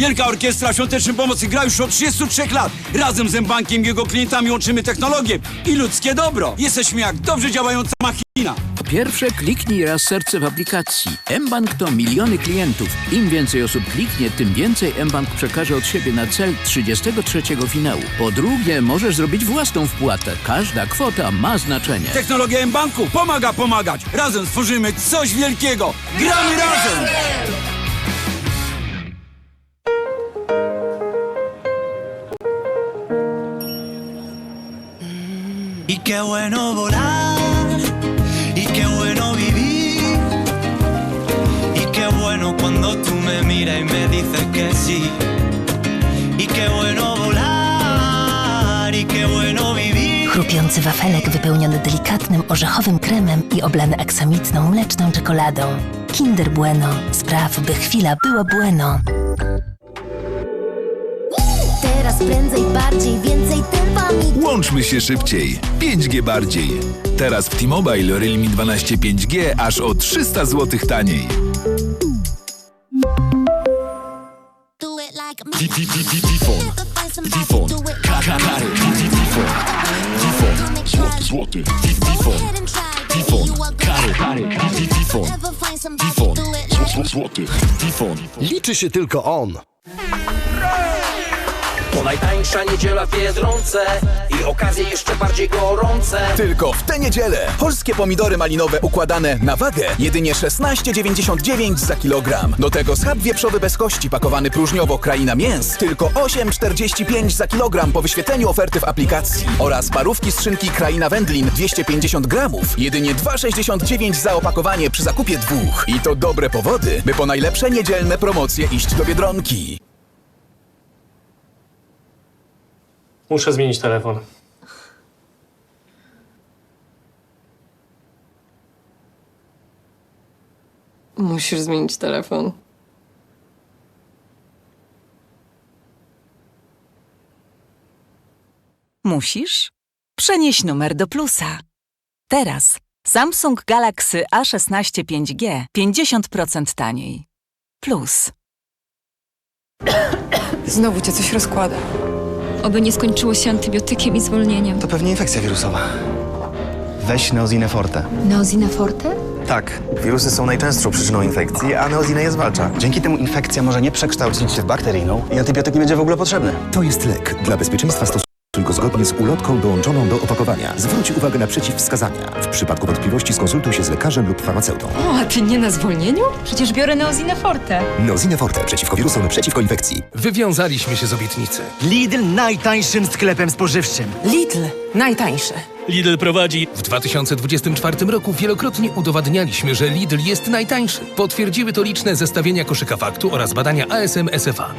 Wielka Orkiestra Świątecznej Pomocy gra już od 33 lat. Razem z M-Bankiem i jego klientami łączymy technologię i ludzkie dobro. Jesteśmy jak dobrze działająca machina. Po pierwsze, kliknij raz serce w aplikacji. mBank to miliony klientów. Im więcej osób kliknie, tym więcej mBank przekaże od siebie na cel 33 finału. Po drugie, możesz zrobić własną wpłatę. Każda kwota ma znaczenie. Technologia M-Banku pomaga pomagać. Razem stworzymy coś wielkiego. Gramy razem! Qué bueno volar, y qué bueno vivir, y qué bueno cuando tú me miras y me dices que sí. Y qué bueno volar, y qué bueno vivir. Chrupiący wafelek wypełniony delikatnym orzechowym kremem i oblany aksamitną mleczną czekoladą. Kinder Bueno. Spraw, by chwila była bueno. Teraz prędzej, bardziej, więcej tempa mi Łączmy się szybciej. 5G bardziej. Teraz w T-Mobile Realme 12 5G aż o 300 zł taniej. Tifon. Tifon. Kary. Tifon. Tifon. Złoty, złoty. Tifon. Tifon. Kary. Kary. Tifon. Tifon. Złoty. Tifon. Liczy się tylko on. To najtańsza niedziela w Biedronce i okazje jeszcze bardziej gorące. Tylko w tę niedzielę polskie pomidory malinowe układane na wagę jedynie 16,99 za kilogram. Do tego schab wieprzowy bez kości pakowany próżniowo kraina mięs tylko 8,45 za kilogram po wyświetleniu oferty w aplikacji. Oraz parówki z szynki kraina wędlin 250 gramów jedynie 2,69 za opakowanie przy zakupie dwóch. I to dobre powody, by po najlepsze niedzielne promocje iść do Biedronki. Muszę zmienić telefon. Musisz zmienić telefon. Musisz? Przenieś numer do plusa. Teraz Samsung Galaxy A16 5G 50% taniej. Plus. Znowu cię coś rozkłada. Oby nie skończyło się antybiotykiem i zwolnieniem. To pewnie infekcja wirusowa. Weź Neozinę Forte. Neozina Forte? Tak, wirusy są najczęstszą przyczyną infekcji, a neozinę je zwalcza. Dzięki temu infekcja może nie przekształcić się w bakteryjną i antybiotyk nie będzie w ogóle potrzebny. To jest lek. Dla bezpieczeństwa stosuj go zgodnie z ulotką dołączoną do opakowania. Zwróć uwagę na przeciwwskazania. W przypadku wątpliwości skonsultuj się z lekarzem lub farmaceutą. O, a ty nie na zwolnieniu? Przecież biorę Neozinę Forte. Neozine Forte przeciwko wirusom, przeciwko infekcji. Wywiązaliśmy się z obietnicy. Lidl najtańszym sklepem spożywczym. Lidl. Najtańsze. Lidl prowadzi. W 2024 roku wielokrotnie udowadnialiśmy, że Lidl jest najtańszy. Potwierdziły to liczne zestawienia koszyka faktu oraz badania ASM SFA.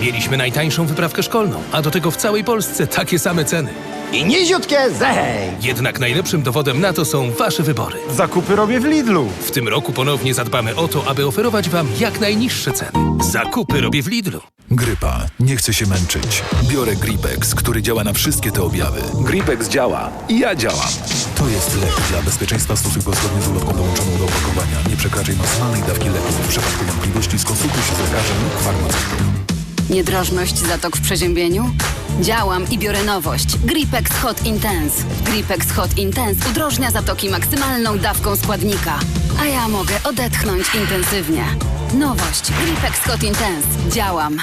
Mieliśmy najtańszą wyprawkę szkolną, a do tego w całej Polsce takie same ceny. I niziutkie zej! Jednak najlepszym dowodem na to są wasze wybory. Zakupy robię w Lidlu. W tym roku ponownie zadbamy o to, aby oferować wam jak najniższe ceny. Zakupy robię w Lidlu. Grypa. Nie chcę się męczyć. Biorę Gripex, który działa na wszystkie te objawy. Gripex działa. I ja działam. To jest lek. Dla bezpieczeństwa stosuj go zgodnie z ulotką dołączoną do opakowania. Nie przekraczaj maksymalnej dawki leku. W przypadku wątpliwości skonsultuj się z lekarzem lub farmaceutą. Niedrożność zatok w przeziębieniu? Działam i biorę nowość. Gripex Hot Intense. Gripex Hot Intense udrożnia zatoki maksymalną dawką składnika. A ja mogę odetchnąć intensywnie. Nowość. Gripex Hot Intense. Działam.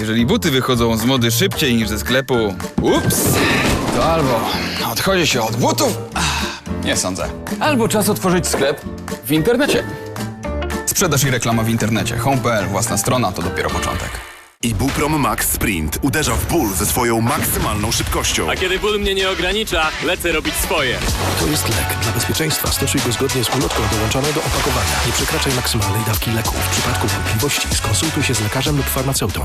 Jeżeli buty wychodzą z mody szybciej niż ze sklepu, ups, to albo odchodzi się od butów, nie sądzę. Albo czas otworzyć sklep w internecie. Sprzedaż i reklama w internecie. Home.pl, własna strona to dopiero początek. Ibuprom Max Sprint uderza w ból ze swoją maksymalną szybkością. A kiedy ból mnie nie ogranicza, lecę robić swoje. To jest lek. Dla bezpieczeństwa stosuj go zgodnie z ulotką dołączoną do opakowania. Nie przekraczaj maksymalnej dawki leku. W przypadku wątpliwości skonsultuj się z lekarzem lub farmaceutą.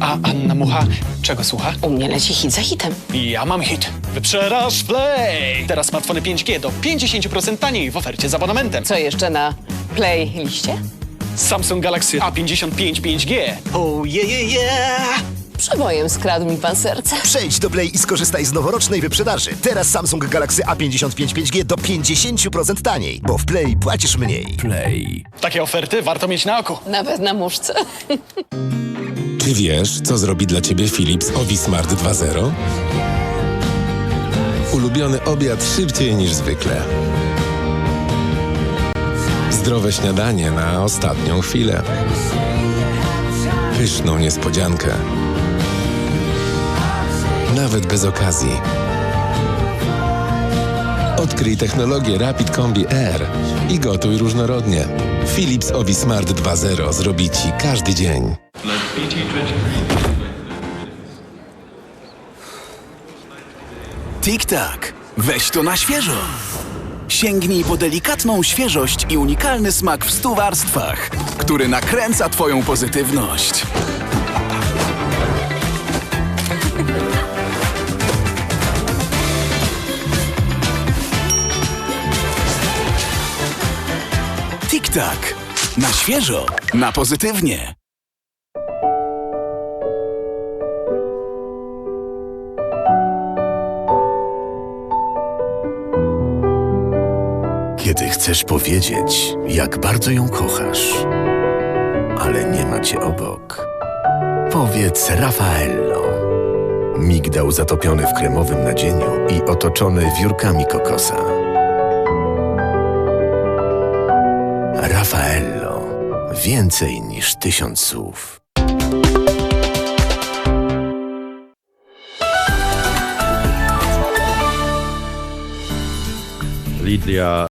A Anna Mucha czego słucha? U mnie leci hit za hitem. Ja mam hit. Wyprzedaż Play! Teraz smartfony 5G do 50% taniej w ofercie z abonamentem. Co jeszcze na play liście? Samsung Galaxy A55 5G. Oh yeah, yeah, yeah! Przebojem skradł mi pan serce. Przejdź do Play i skorzystaj z noworocznej wyprzedaży. Teraz Samsung Galaxy A55 5G do 50% taniej, bo w Play płacisz mniej. Play. Takie oferty warto mieć na oku. Nawet na muszce. Czy wiesz, co zrobi dla ciebie Philips Ovi Smart 2.0? Ulubiony obiad szybciej niż zwykle. Zdrowe śniadanie na ostatnią chwilę. Pyszną niespodziankę. Nawet bez okazji. Odkryj technologię Rapid Combi Air i gotuj różnorodnie. Philips Ovi Smart 2.0 zrobi ci każdy dzień. Tik-tak, weź to na świeżo. Sięgnij po delikatną świeżość i unikalny smak w stu warstwach, który nakręca Twoją pozytywność. Tik-tak, na świeżo, na pozytywnie. Kiedy chcesz powiedzieć, jak bardzo ją kochasz, ale nie ma cię obok, powiedz Raffaello. Migdał zatopiony w kremowym nadzieniu i otoczony wiórkami kokosa. Raffaello. Więcej niż tysiąc słów. Lidia